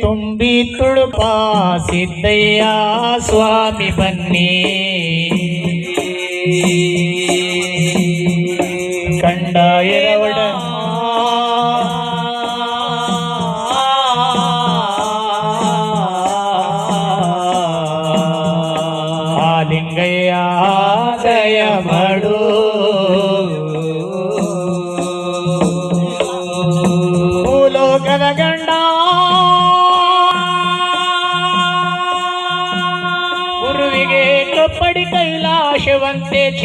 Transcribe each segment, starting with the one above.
ತುಂಬಿ ತುಳುಪ ಸಿದ್ದಯ್ಯ ಸ್ವಾಮಿ ಬನ್ನಿ. ಕಂಡ ಎರವಡ ಲಿಂಗಯ್ಯ ದಯ ಮಾಡು.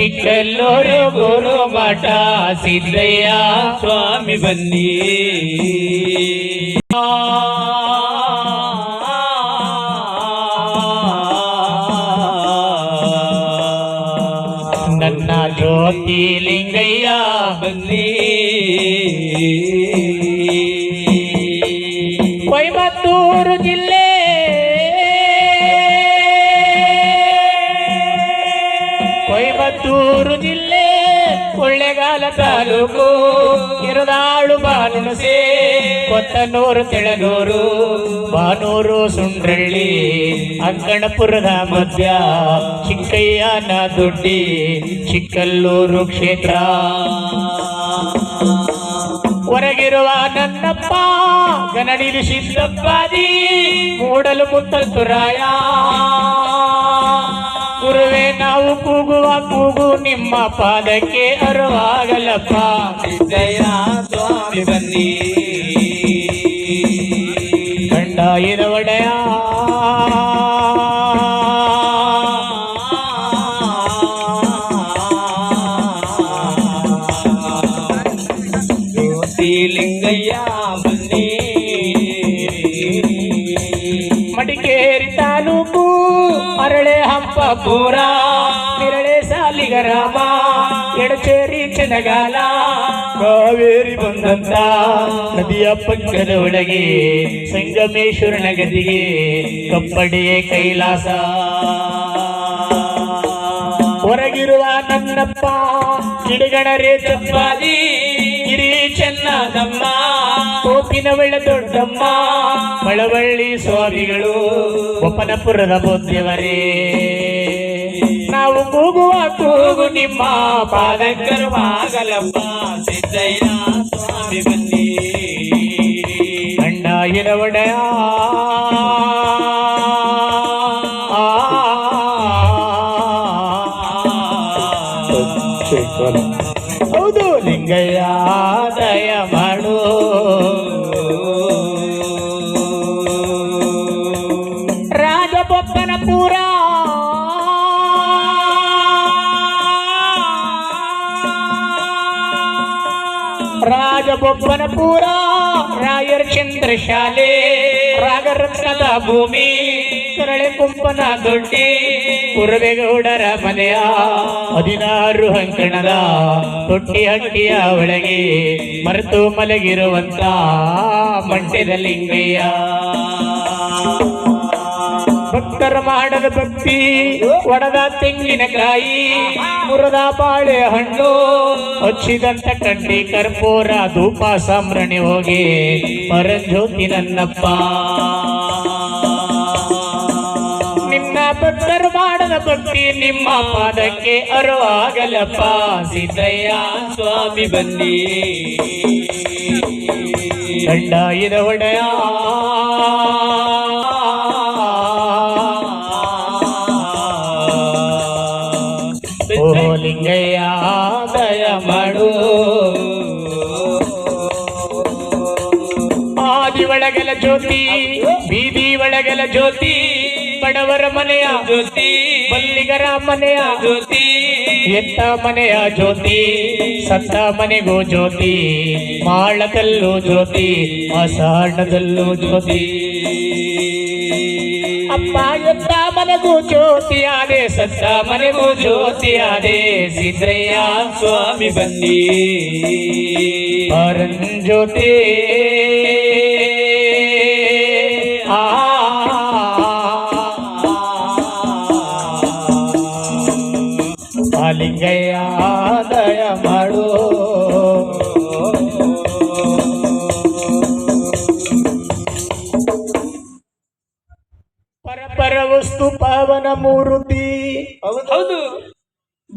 ಕೈಲಾಶವಂತೆ ಚಿಕ್ಕಲ್ಲೂರು ಗುರು ಮಠ ಸಿದ್ದಯ್ಯ ಸ್ವಾಮಿ ಬನ್ನಿ ನನ್ನ ಜ್ಯೋತಿ ಲಿಂಗಯ್ಯ ಬನ್ನಿ ಕೊಳ್ಳೆಗಾಲ ತಾಲೂಕು ಇರದಾಳು ಬಾನುಣಸೆ, ಕೊತ್ತನೂರು ತೆಳನೂರು ಬಾನೂರು, ಸುಂಡ್ರಳ್ಳಿ, ಅಂಕಣಪುರದ ಮಧ್ಯ, ಚಿಕ್ಕಯ್ಯನ ದೊಡ್ಡಿ, ಚಿಕ್ಕಲ್ಲೂರು ಕ್ಷೇತ್ರ. ಹೊರಗಿರುವ ನನ್ನಪ್ಪ, ಗನಡಿಲು ಸಿದ್ದಪ್ಪಾದಿ ಮೂಡಲು ಮುತ್ತಲ್ತುರಾಯ ಕೂಗುವ ಕೂಗು ನಿಮ್ಮ ಪಾದಕ್ಕೆ ಅರವಾಗಲಪ್ಪ. ಸಿದ್ದಯ್ಯ ಸ್ವಾಮಿ ಬನ್ನಿ. ಕಂಡ ಇರವಡೆಯ ಲಿಂಗಯ್ಯ ಬನ್ನಿ. ಮಡಿಕೇರಿ ತಾಲೂಕು ಅರಳೆ ಹಂಪಪುರ ನಿರಳೆ ಚೆನ್ನಗಾಲ ಕಾವೇರಿ ಬಂದಂತ ನದಿಯ ಪಕ್ಕದ ಒಳಗೆ ಸಂಗಮೇಶ್ವರನ ಗದಿಗೆ ಕಪ್ಪಡೆಯೇ ಕೈಲಾಸ. ಹೊರಗಿರುವ ನನ್ನಪ್ಪ ಗಿಡಗಣರೇ ಚಪ್ಪಾದಿ ಗಿರಿ ಚೆನ್ನದಮ್ಮ, ಕೋಪಿನವಳ ದೊಡ್ಡಮ್ಮ, ಮಳವಳ್ಳಿ ಸ್ವಾಮಿಗಳು, ಒಪ್ಪನಪುರದ ಬುದ್ಧಿವರೇ ನಾವು ಕೂಗುವ ಕೂಗು ನಿಮ್ಮ ಪಾದಕ್ಕೆ ಕರುವಾಗಲಪ್ಪ ಸಿದ್ದಯ್ಯ ಸ್ವಾಮಿ ಬನ್ನಿ ಕಂಡ ಇರವಡೆಯ ರಾಜಬೊಪ್ಪನ ಪೂರ, ರಾಯರ್ ಚಂದ್ರ ಶಾಲೆ, ರಾಗರತ್ನದ ಭೂಮಿ ಕರಳೆ ಕುಂಪನ ದೊಡ್ಡಿ ಕುರುವೆಗೌಡರ ಮನೆಯ ಹದಿನಾರು ಅಂಕಣದ ತೊಟ್ಟಿ ಹಟ್ಟಿಯ ಒಳಗೆ ಮರೆತು ಮಲಗಿರುವಂತ ಮಂಡ್ಯದ ಲಿಂಗಯ್ಯ. ಭಕ್ತರ ಮಾಡದ ಭಕ್ತಿ, ಒಡದ ತೆಂಗಿನಕಾಯಿ, ಮುರದ ಬಾಳೆ ಹಣ್ಣು, ಹಚ್ಚಿದಂತ ಕಂಡಿ ಕರ್ಪೂರ, ಧೂಪ ಸಾಮ್ರಣಿ ಹೋಗಿ ಪರಂಜ್ಯೋತಿ ನನ್ನಪ್ಪ. ನಿನ್ನ ಭಕ್ತರು ಮಾಡದ ಭಕ್ತಿ ನಿಮ್ಮ ಪಾದಕ್ಕೆ ಅರುವಾಗಲಪ್ಪ. ಸಿದ್ದಯ್ಯ, ಸ್ವಾಮಿ ಬನ್ನಿ. ಗಂಡ ಇದ ಒಡೆಯ. ಬೀದಿ ಒಳಗೆಲ ಜ್ಯೋತಿ, ಬಡವರ ಮನೆಯ ಜ್ಯೋತಿ, ಬಲ್ಲಿಗರ ಮನೆಯ ಜ್ಯೋತಿ ಎತ್ತ ಮನೆಯ ಜ್ಯೋತಿ, ಸತ್ತ ಮನೆಗೂ ಜ್ಯೋತಿ, ಮಾಳದಲ್ಲೂ ಜ್ಯೋತಿ ಆಷಾಢದಲ್ಲೂ ಜ್ಯೋತಿ. ಅಪ್ಪ ಎತ್ತ ಮನೆಗೂ ಜ್ಯೋತಿಯಾದೆ ಸತ್ತ ಮನೆಗೂ ಜ್ಯೋತಿಯಾದೆ ಸಿದ್ರಯ್ಯ ಸ್ವಾಮಿ ಬನ್ನಿ. ಪರಂಜ್ಯೋತಿ ಆ ಬಿಡಿತು ಪಾವನ ಮೂರುತಿ. ಹೌದು.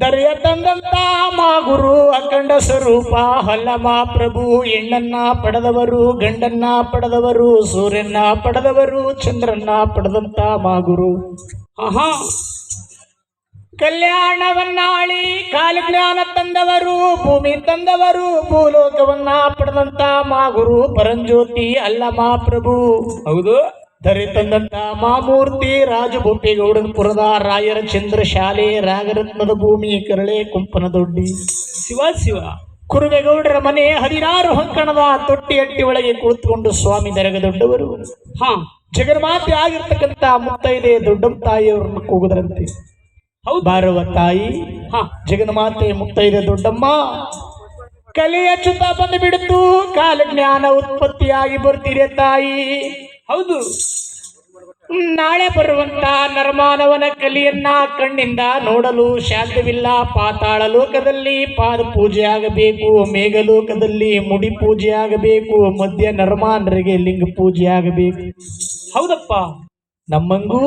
ದರ್ಯ ತಂದಂತ ಮಾಗುರು ಅಖಂಡ ಸ್ವರೂಪ ಹಲ್ಲಮ ಪ್ರಭು ಹೆಣ್ಣನ್ನ ಪಡೆದವರು ಗಂಡನ್ನ ಪಡೆದವರು ಸೂರ್ಯನ್ನ ಪಡೆದವರು ಚಂದ್ರನ್ನ ಪಡೆದಂತ ಮಾಗುರು. ಆಹಾ. ಕಲ್ಯಾಣವನ್ನಾಳಿ ಕಾಲಜ್ಞಾನ ತಂದವರು ಭೂಮಿ ತಂದವರು ಭೂಲೋಕವನ್ನ ಪಡೆದಂತ ಮಾಗುರು ಪರಂಜ್ಯೋತಿ ಅಲ್ಲಮ ಪ್ರಭು. ಹೌದು. ಧರೆ ತಂದಂತ ಮಾಮೂರ್ತಿ ರಾಜಭೂಪೇಗೌಡನಪುರದ ರಾಯರ ಚಂದ್ರ ಶಾಲೆ ರಾಗರತ್ನದ ಭೂಮಿ ಕರಳೆ ಕುಂಪನ ದೊಡ್ಡಿ ಶಿವ ಶಿವ. ಕುರುವೆಗೌಡರ ಮನೆ ಹದಿನಾರು ಹಂಕಣದ ತೊಟ್ಟಿ ಅಟ್ಟಿ ಒಳಗೆ ಕುಳಿತುಕೊಂಡು ಸ್ವಾಮಿ ದರಗ ದೊಡ್ಡವರು ಹಾ. ಜಗನ್ಮಾತೆ ಆಗಿರ್ತಕ್ಕಂತ ಮುತ್ತೈದೆ ದೊಡ್ಡಮ್ಮ ತಾಯಿಯವರನ್ನು ಕೂಗುದರಂತೆ. ಹೌದು. ಬಾರವ ತಾಯಿ ಹಾ. ಜಗನ್ಮಾತೆ ಮುತ್ತೈದೆ ದೊಡ್ಡಮ್ಮ ಕಲೆಯ ಚುತ ಬಂದು ಬಿಡುತ್ತು ಕಾಲ ಜ್ಞಾನ ಉತ್ಪತ್ತಿಯಾಗಿ ಬರ್ತೀರಿ ತಾಯಿ. ಹೌದು. ನಾಳೆ ಬರುವಂತ ನರಮಾನವನ ಕಲಿಯನ್ನ ಕಣ್ಣಿಂದ ನೋಡಲು ಶಾಂತವಿಲ್ಲ ಪಾತಾಳ ಲೋಕದಲ್ಲಿ ಪಾದ ಪೂಜೆ ಆಗಬೇಕು ಮೇಘಲೋಕದಲ್ಲಿ ಮುಡಿ ಪೂಜೆ ಆಗಬೇಕು ಮಧ್ಯ ನರಮಾನರಿಗೆ ಲಿಂಗ ಪೂಜೆ ಆಗಬೇಕು. ಹೌದಪ್ಪ. ನಮ್ಮಂಗೂ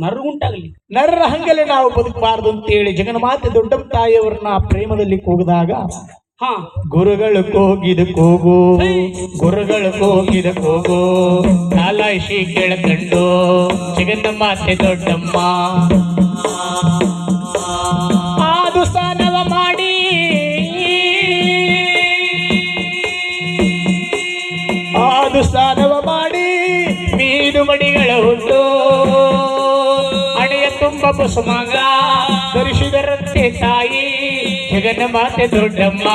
ನರಗುಂಟಾಗಲಿ ನರರ ಹಂಗಲೇ ನಾವು ಬದುಕಬಾರದು ಅಂತೇಳಿ ಜಗನ್ಮಾತೆ ದೊಡ್ಡಮ್ಮ ತಾಯಿಯವ್ರನ್ನ ಪ್ರೇಮದಲ್ಲಿ ಕೂಗಿದಾಗ ಗುರುಗಳು ಕೋಗಿದ ಕೂಗು. ಗುರುಗಳು ಕೋಗಿದ ಕೂಗು. ನಾಲಾಯಿಸಿ ಕೇಳಕಂಡು. ಜಗನ್ಮಾತೆ ದೊಡ್ಡಮ್ಮ. ಆದು ಸ್ನಾನವ ಮಾಡಿ. ಆದು ಸ್ನಾನವ ಮಾಡಿ. ಮೀನು ಮಡಿಗಳ ಹುಟ್ಟು. ಹಣೆಯ ತುಂಬ ಬಸುಮಗ ಧರಿಸಿದರಂತೆ ತಾಯಿ ಜಗನ್ನ ಮಾತೆ ದೊಡ್ಡಮ್ಮ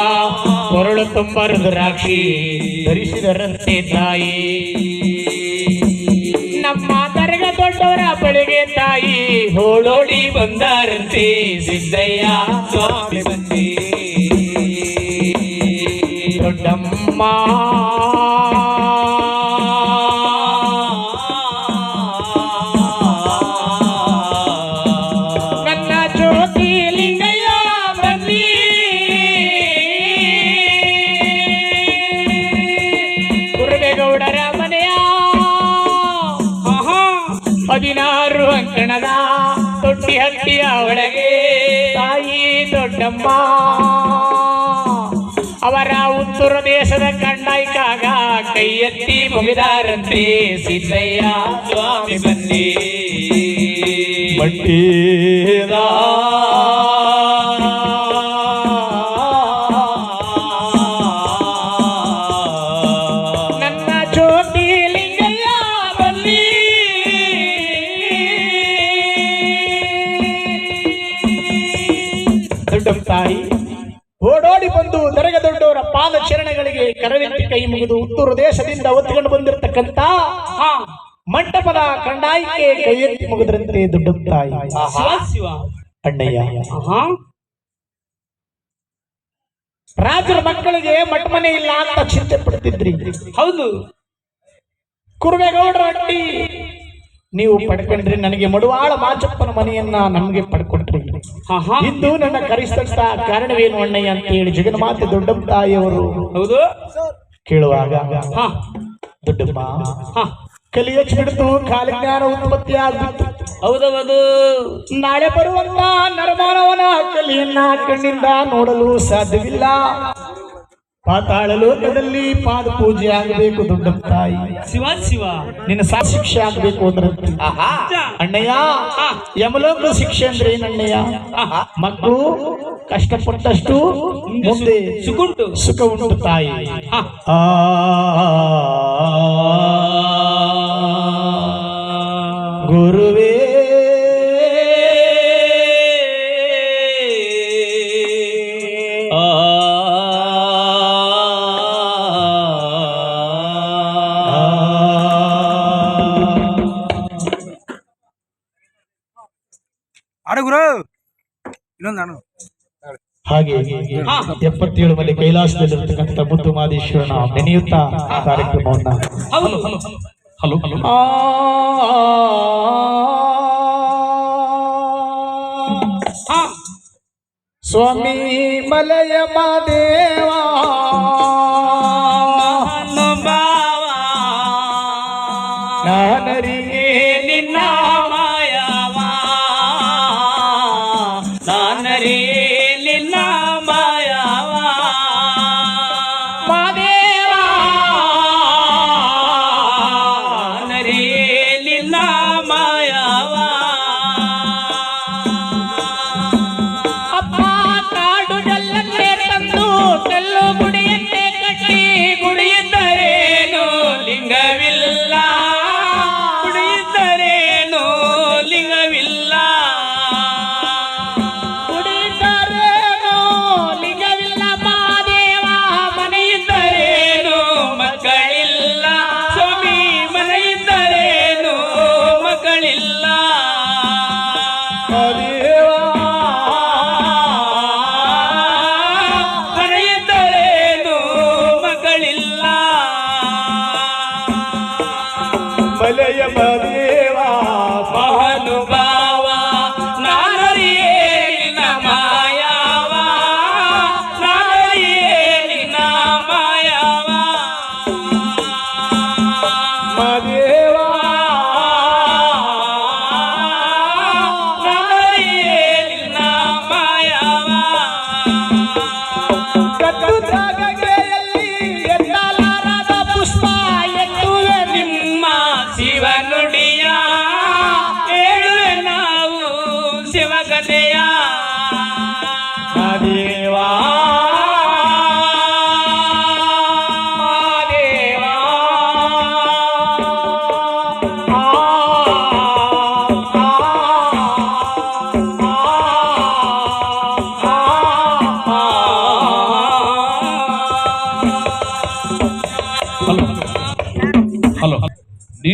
ಕೊರಳು ತುಂಬ ರುದ್ರಾಕ್ಷಿ ಧರಿಸಿದರಂತೆ ತಾಯಿ. ನಮ್ಮ ತರಗ ದೊಡ್ಡವರ ಬಳಿಗೆ ತಾಯಿ, ಹೋಳೋಡಿ ಬಂದಾರಂತೆ ಸಿದ್ದಯ್ಯ ಸ್ವಾಮಿ ಬಂದಿ. ದೊಡ್ಡಮ್ಮ ದೊಡ್ಡಮ್ಮ ಅವರ ಉತ್ತರ ದೇಶದ ಕಂಡಾಯ್ಕಾಗ ಕೈ ಎತ್ತಿ ಮುಗಿದಾರಂತೆ ಸಿದ್ದಯ್ಯ ಸ್ವಾಮಿ ಬನ್ನಿ ಬಟ್ಟೇದ ಓಡೋಡಿ ಬಂದು ದರಗ ದೊಡ್ಡವರ ಪಾದ ಚರಣಗಳಿಗೆ ಕರವೆತ್ತಿ ಕೈ ಮುಗಿದು ಉತ್ತೂರು ದೇಶದಿಂದ ಒತ್ತಿಕೊಂಡು ಬಂದಿರತಕ್ಕಂತ ಹಾ. ಮಂಟಪದ ಕಂಡಾಯಿಕೆ ಕೈ ಎತ್ತಿ ಮುಗಿದ್ರಂತೆ ದೊಡ್ಡ ತಾಯಿ. ಶಿವ ಶಿವ. ಅಣ್ಣಯ್ಯ. ರಾಜರ ಮಕ್ಕಳಿಗೆ ಮಠಮನೆ ಇಲ್ಲ ಅಂತ ಚಿಂತೆ ಪಡ್ತಿದ್ರಿ. ಹೌದು. ಕುರುಬೇಗೌಡರ ಅಟ್ಟಿ ನೀವು ಪಡ್ಕೊಂಡ್ರಿ ನನಗೆ ಮಡುವಾಳ ಮಾಚಪ್ಪನ ಮನೆಯನ್ನ ನಮಗೆ ಪಡ್ಕೊಟ್ರಿ ಆಹಾ ಇಂದು ನನ್ನ ಕರೆಸಿದಂತ ಕಾರಣವೇನು ಅಣ್ಣಯ್ಯ ಅಂತ ಹೇಳಿ ಜಗನ್ಮಾತೆ ದೊಡ್ಡಮ್ಮ ತಾಯಿಯವರು ಹೌದು. ಕೇಳುವಾಗ ಹಾ. ದೊಡ್ಡಮ್ಮ ಹಾ. ಕಲಿ ಹೆಚ್ಚು ಬಿಡ್ತು ಕಾಲಜ್ಞಾನ ಉತ್ಪತ್ತಿ ಆಗ್ಬಿಟ್ಟು ಹೌದವದು ನಾಳೆ ಬರುವಂತ ನರಮಾನವನ ಕಲಿಯನ್ನ ಕಣ್ಣಿಂದ ನೋಡಲು ಸಾಧ್ಯವಿಲ್ಲ. ಪಾತಾಳ ಲೋಕದಲ್ಲಿ ಪಾದ ಪೂಜೆ ಆಗಬೇಕು ದೊಡ್ಡಮ್ಮ ತಾಯಿ ಶಿವ ಶಿವ ನಿನ್ನ ಸಾ ಶಿಕ್ಷೆ ಆಗ್ಬೇಕು ಅಂದ್ರೆ ಆಹಾ ಅಣ್ಣಯ್ಯ ಯಮಲೋಕ ಶಿಕ್ಷೆ ಅಂದ್ರೆ ಏನಣ್ಣಯ್ಯ ಮಕ್ಕಳು ಕಷ್ಟಪಟ್ಟಷ್ಟು ಮುಂದೆ ಸುಗುಂಟು ಸುಖ ಉಂಟು ತಾಯಿ ಹಾ ಆ ಗುರುವೇ ಹಾಗೆ ಎಪ್ಪತ್ತೇಳು ಮನೆ ಕೈಲಾಸದಲ್ಲಿರ್ತಕ್ಕಂಥ ಮುದ್ದು ಮಾದೇಶ್ವರನ ನೆನೆಯುತ್ತಾ ಕಾರ್ಯಕ್ರಮವನ್ನ ಹಲೋ ಹಲೋ ಸ್ವಾಮಿ ಮಲಯ ಮಾದೇವ ಮದೇವ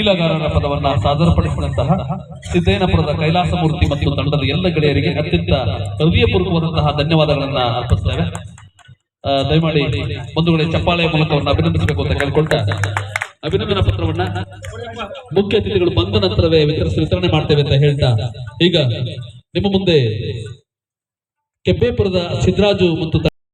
ನೀಲಗಾರರ ಪದವನ್ನ ಸಾದರಪಡಿಸಿದಂತಹ ಸಿದ್ದೇನಪುರದ ಕೈಲಾಸಮೂರ್ತಿ ಮತ್ತು ತಂಡದ ಎಲ್ಲ ಗೆಳೆಯರಿಗೆ ಅತ್ಯಂತ ಹೃದಯಪೂರ್ವಕವಾದಂತಹ ಧನ್ಯವಾದಗಳನ್ನ ಅರ್ಪಿಸ್ತೇವೆ. ದಯಮಾಡಿ ದಯಮಾಡಿ ಬಂಧುಗಳೇ ಚಪ್ಪಾಳೆಯ ಮೂಲಕವನ್ನು ಅಭಿನಂದಿಸಬೇಕು ಅಂತ ಕೇಳ್ಕೊಳ್ತಾ ಅಭಿನಂದನಾ ಪತ್ರವನ್ನ ಮುಖ್ಯ ಅತಿಥಿಗಳು ಬಂದ ನಂತರವೇ ವಿತರಿಸಿ ವಿತರಣೆ ಮಾಡ್ತೇವೆ ಅಂತ ಹೇಳ್ತಾ. ಈಗ ನಿಮ್ಮ ಮುಂದೆ ಕೆಂಪೇಪುರದ ಸಿದ್ದರಾಜು ಮತ್ತು